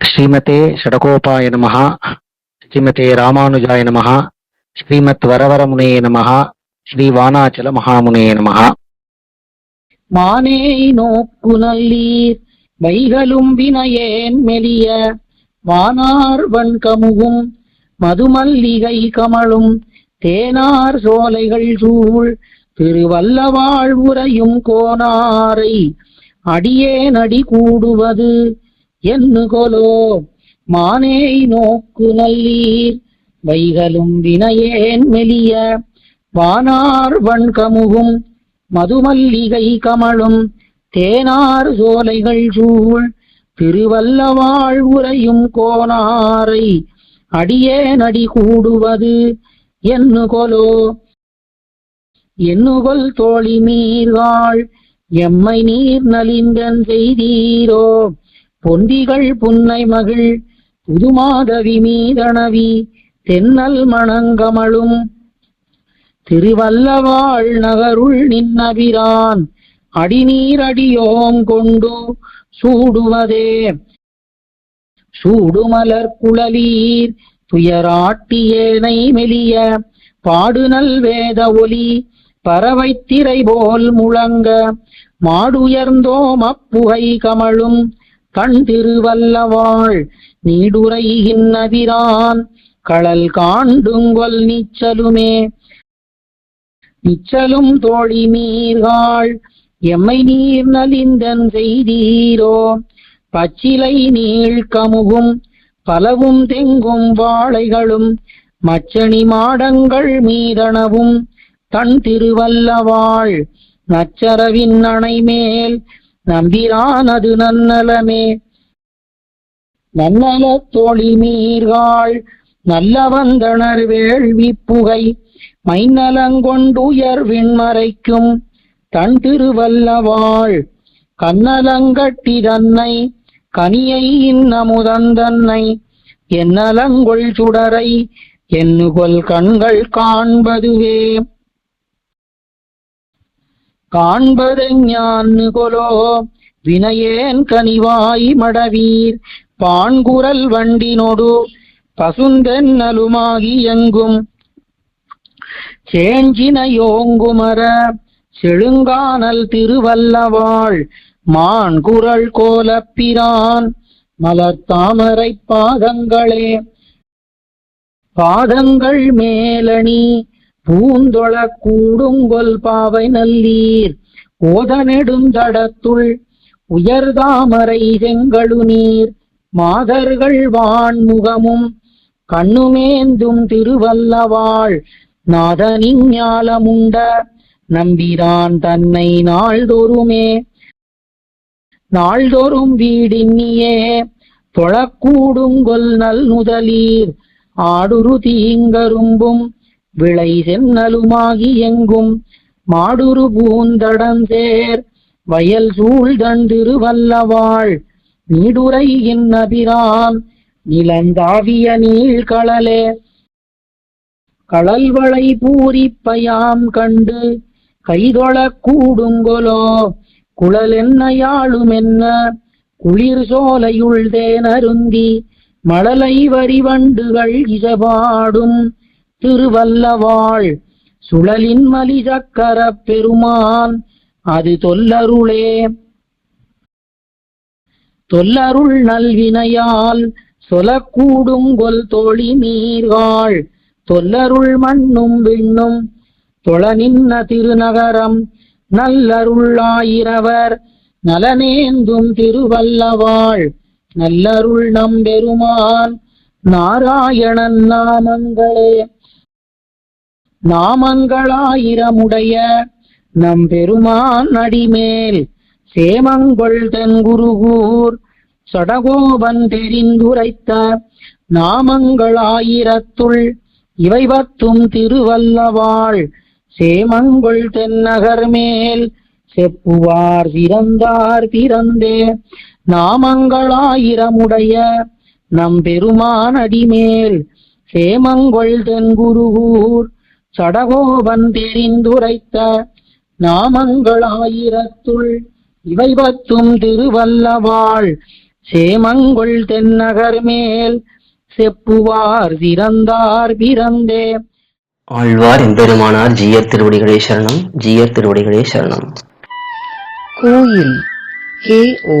ஸ்ரீமதே ஷடகோபாய நமகா ஸ்ரீமதே ராமானுஜாய நமகா ஸ்ரீமத் வரவரமுனே நமகா ஸ்ரீ வானாச்சல மகாமுனே நமகா மானே நோக்கு நல்லீர் வைகளும் வினையேன் மெலிய வானார் வன்கமுகும் மதுமல்லிகை கமழும் தேனார் சோலைகள் சூழ் திருவல்லவாழ்வுரையும் கோனாரை அடியே நடி கூடுவது என்று கொலோ மானே நோக்கு நல்லீர். வைகளும் வினையேன் மெலிய. வானார் வண்கமுகும். மதுமல்லிகை கமழும். தேனார் சோலைகள் சூழ். திருவல்லவாழ் உரையும் கோனாரை அடியே நடி கூடுவது என்று கொலோ எண்ணுகொல் தோழி மீர்வாள் எம்மை நீர் நலிந்தன் செய்தீரோ? பொந்திகள் புன்னை மகிழ் புதுமாதவி மீதணவி தென்னல் மணங்கமழும். திருவல்லவாள் நகருள் நின்னபிரான் அடிநீரடியோம் கொண்டு சூடுவதே. சூடுமலர் குழலீர் துயராட்டியேனை மெலிய பாடுநல் வேத ஒலி பறவைத்திரை போல் முழங்க. மாடுயர்ந்தோம் அப்புகை கமழும் கண் திருவல்லவாள் நீடுரையின்னதிரான் களல் காண்டுங்கொல் நீச்சலுமே. நிச்சலும் தோழி மீர்காள் எம்மை நீர் நலிந்தன் செய்தீரோ. பச்சிலை நீள் கமுகும் பலவும் தெங்கும் வாழைகளும் மச்சணி மாடங்கள் மீதனவும். தன் திருவல்லவாள் நச்சரவின் அணை மேல் அது நன்னலமே. நன்னல தோழி மீர்காள் நல்லவந்தனர் வேள்வி புகை மைநலங்கொண்டுயர் விண்மறைக்கும் தன் திருவல்லவாள். கண்ணலங்கட்டி தன்னை கனியை இன்னமுதந்தன்னை என்னலங்கொள் சுடரை எண்ணுகொல் கண்கள் காண்பதுவே. காண்பதெஞ்ஞான்னு கொலோ. வினையேன் கனிவாய் மடவீர். பான்குரல் வண்டினொடு பசுந்தென்னலுமாகி எங்கும். சேஞ்சினையோங்குமர செழுங்கானல் திருவல்லவாள். மான் குரல் கோலப்பிரான் மலர் தாமரை பாதங்களே. பாதங்கள் மேலணி பூந்தொழ கூடுங்கொல் பாவை நல்லீர். ஓத நெடுந்தடத்துள் உயர்தாமரை செங்கழு நீர். மாதர்கள் வான்முகமும் கண்ணுமேந்தும் திருவல்லவாள். நாதனிஞ்ஞாலமுண்ட நம்பிரான் தன்னை நாள்தோறுமே. நாள்தோறும் வீடின்னியே தொழக்கூடுங்கொல் நல் முதலீர் ஆடுரு தீங்கரும்பும் விளை சென்னலுமாகி எங்கும் மாடுரு பூந்தடந்தேர் வயல் சூழ்தன் திருவல்லவாள் நீடுரை இன்னபிரான் நிலந்தாவிய நீள் நீழ்கழலே கடல்வளை பூரிப்பயாம் கண்டு கைதொழக் கூடுங்கொலோ குழலென்னையாளும் என்ன குளிர் சோலையுள் தேனருந்தி மழலை வரிவண்டுகள் இசபாடும் திருவல்லவாள். சுழலின் மலிசக்கர பெருமான் அது தொல்லருளே. தொல்லருள் நல்வினையால் சொலக்கூடும் கொல் தோழி நீர்காள். தொல்லருள் மண்ணும் விண்ணும் தொழநின்ன திருநகரம் நல்லருளாயிரவர் நலனேந்தும் திருவல்லவாள் நல்லருள் நம்பெருமான் நாராயணன் நாமங்களே. நாமங்களாயிரமுடைய நம் பெருமான் அடிமேல் சேமங்கொள் தென்குருகூர் சடகோபன் தெரிந்துரைத்த நாமங்களாயிரத்துள் இவை பத்தும் திருவல்லவாள் சேமங்கொள் தென்னகர் மேல் செப்புவார் சிறந்தார் பிறந்தே நாமங்களாயிரமுடைய நம் பெருமான் அடிமேல் சேமங்கொள் தென்குருகூர் சடகோபன் தெரிந்துரைத்த நாமங்களாயிரத்துள் இவை பத்தும் திருவல்லவாள். சேமங்கொள் தென்னகர் மேல் செப்புவார் சிறந்தார் பிறந்தே ஆழ்வார் எம்பெருமானார் ஜீயர் திருவடிகளே சரணம் ஜீயர் திருவடிகளே சரணம். கோயில் KO